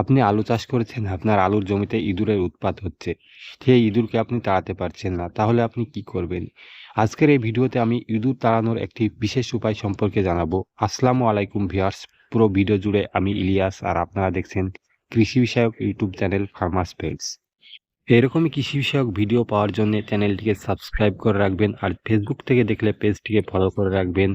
আপনি আলু চাষ করেছেন, আপনার আলুর জমিতে ইঁদুরের উৎপাত হচ্ছে। সেই ইঁদুরকে আপনি তাড়াতে পারছেন না, তাহলে আপনি কি করবেন? আজকের এই ভিডিওতে আমি ইঁদুর তাড়ানোর একটি বিশেষ উপায় সম্পর্কে জানাব। আসসালামু আলাইকুম ভিউয়ার্স, পুরো ভিডিও জুড়ে আমি ইলিয়াস আর আপনারা দেখছেন কৃষি বিষয়ক ইউটিউব চ্যানেল ফার্মাস পেলস এরকমই কৃষি বিষয়ক ভিডিও পাওয়ার জন্য চ্যানেলটিকে সাবস্ক্রাইব করে রাখবেন আর ফেসবুক থেকে দেখলে পেজটিকে ফলো করে রাখবেন।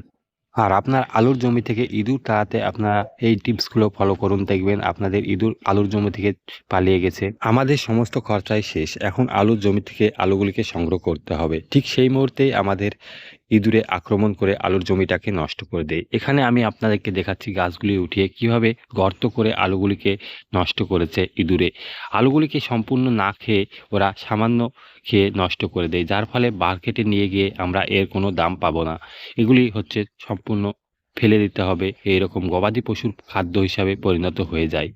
আর আপনার আলুর জমি থেকে ইঁদুর তাড়াতে আপনারা এই টিপসগুলো ফলো করুন, দেখবেন আপনাদের ইঁদুর আলুর জমি থেকে পালিয়ে গেছে। আমাদের সমস্ত খরচাই শেষ। এখন আলুর জমি থেকে আলুগুলিকে সংগ্রহ করতে হবে। ঠিক সেই মুহূর্তেই আমাদের ইঁদুরে আক্রমণ করে আলুর জমিটাকে নষ্ট করে দেয়। এখানে আমি আপনাদেরকে দেখাচ্ছি গাছগুলি উঠিয়ে কীভাবে গর্ত করে আলুগুলিকে নষ্ট করেছে ইঁদুরে। আলুগুলিকে সম্পূর্ণ না খেয়ে ওরা সামান্য খেয়ে নষ্ট করে দেয়, যার ফলে মার্কেটে নিয়ে গিয়ে আমরা এর কোনো দাম পাবো না। এগুলি হচ্ছে সম্পূর্ণ ফেলে দিতে হবে, এইরকম গবাদি পশুর খাদ্য হিসাবে পরিণত হয়ে যায়।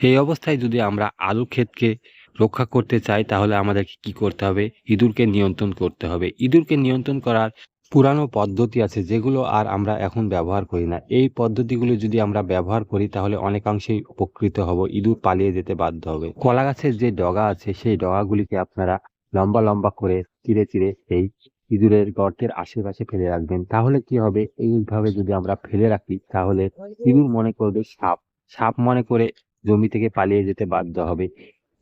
এই অবস্থায় যদি আমরা আলু ক্ষেতকে রক্ষা করতে চাই, তাহলে আমাদেরকে কি করতে হবে? ইঁদুরকে নিয়ন্ত্রণ করতে হবে। ইঁদুরকে নিয়ন্ত্রণ করার পুরানো পদ্ধতি আছে যেগুলো আর আমরা এখন ব্যবহার করি না। এই পদ্ধতিগুলো যদি আমরা ব্যবহার করি, তাহলে অনেকাংশেই উপকৃত হব। ইঁদুর পালিয়ে যেতে বাধ্য হবে। কলা গাছের যে ডগা আছে, সেই ডগাগুলিকে আপনারা লম্বা লম্বা করে চিরে চিরে এই ইঁদুরের গর্তের আশেপাশে ফেলে রাখবেন। তাহলে কি হবে? এইভাবে যদি আমরা ফেলে রাখি, তাহলে ইঁদুর মনে করবে সাপ। সাপ মনে করে জমি থেকে পালিয়ে যেতে বাধ্য হবে।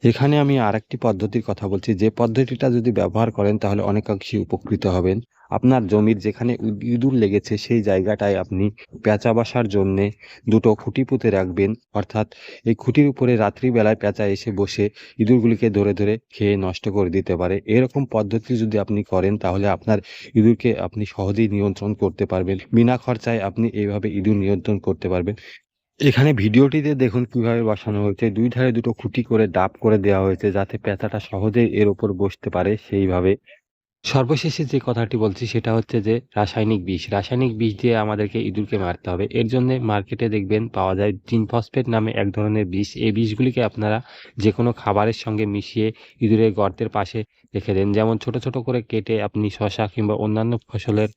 এখানে আমি আরেকটি পদ্ধতির কথা বলছি। যে পদ্ধতিটা যদি ব্যবহার করেন, তাহলে অনেকাংশে উপকৃত হবেন। আপনার জমির যেখানে ইঁদুর লেগেছে সেই জায়গাটায় আপনি পেঁচা বাসার জন্যে দুটো খুঁটি পুঁতে রাখবেন। অর্থাৎ এই খুঁটির উপরে রাত্রিবেলায় পেঁচা এসে বসে ইঁদুরগুলিকে ধরে ধরে খেয়ে নষ্ট করে দিতে পারে। এরকম পদ্ধতি যদি আপনি করেন তাহলে আপনার ইঁদুরকে আপনি সহজেই নিয়ন্ত্রণ করতে পারবেন। বিনা খরচায় আপনি এইভাবে ইঁদুর নিয়ন্ত্রণ করতে পারবেন। এখানে ভিডিওটিতে দেখুন কীভাবে বসানো হয়েছে। দুই ধারে দুটো খুঁটি করে ডাব করে দেওয়া হয়েছে যাতে পেঁচাটা সহজেই এর উপর বসতে পারে সেইভাবে। সর্বশেষে যে কথাটি বলছি সেটা হচ্ছে যে রাসায়নিক বিষ। রাসায়নিক বিষ দিয়ে আমাদেরকে ইঁদুরকে মারতে হবে। এর জন্য মার্কেটে দেখবেন পাওয়া যায় জিন ফসফেট নামে এক ধরনের বিষ। এই বিষগুলিকে আপনারা যে কোনো খাবারের সঙ্গে মিশিয়ে ইঁদুরের গর্তের পাশে রেখে দেন। যেমন ছোট ছোট করে কেটে আপনি শশা কিংবা অন্যান্য ফসলের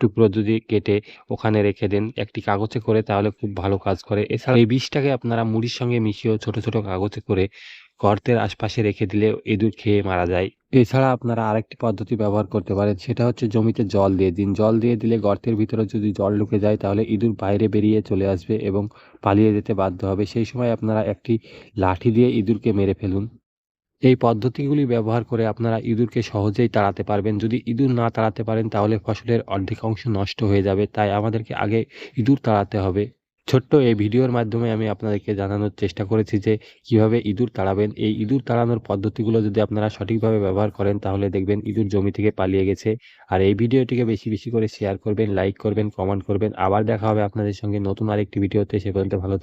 টুকরো যদি কেটে ওখানে রেখে দেন একটি কাগজে করে, তাহলে খুব ভালো কাজ করে। এছাড়া এই বিষটাকে আপনারা মুড়ির সঙ্গে মিশিয়েও ছোট ছোট কাগজে করে গর্তের আশপাশে রেখে দিলে ইঁদুর খেয়ে মারা যায়। এছাড়া আপনারা আরেকটি পদ্ধতি ব্যবহার করতে পারেন, সেটা হচ্ছে জমিতে জল দিয়ে দিন। জল দিয়ে দিলে গর্তের ভিতরে যদি জল ঢুকে যায়, তাহলে ইঁদুর বাইরে বেরিয়ে চলে আসবে এবং পালিয়ে যেতে বাধ্য হবে। সেই সময় আপনারা একটি লাঠি দিয়ে ইঁদুরকে মেরে ফেলুন। এই পদ্ধতিগুলি ব্যবহার করে আপনারা ইঁদুরকে সহজেই তাড়াতে পারবেন। যদি ইঁদুর না তাড়াতে পারেন, তাহলে ফসলের অর্ধেক অংশ নষ্ট হয়ে যাবে। তাই আমাদেরকে আগে ইঁদুর তাড়াতে হবে। ছোট্ট এই ভিডিওর মাধ্যমে আমি আপনাদেরকে জানানোর চেষ্টা করেছি যে কীভাবে ইঁদুর তাড়াবেন। এই ইঁদুর তাড়ানোর পদ্ধতিগুলো যদি আপনারা সঠিকভাবে ব্যবহার করেন, তাহলে দেখবেন ইঁদুর জমি থেকে পালিয়ে গেছে। আর এই ভিডিওটিকে বেশি বেশি করে শেয়ার করবেন, লাইক করবেন, কমেন্ট করবেন। আবার দেখা হবে আপনাদের সঙ্গে নতুন আরেকটি ভিডিওতে। সে পর্যন্ত ভালো।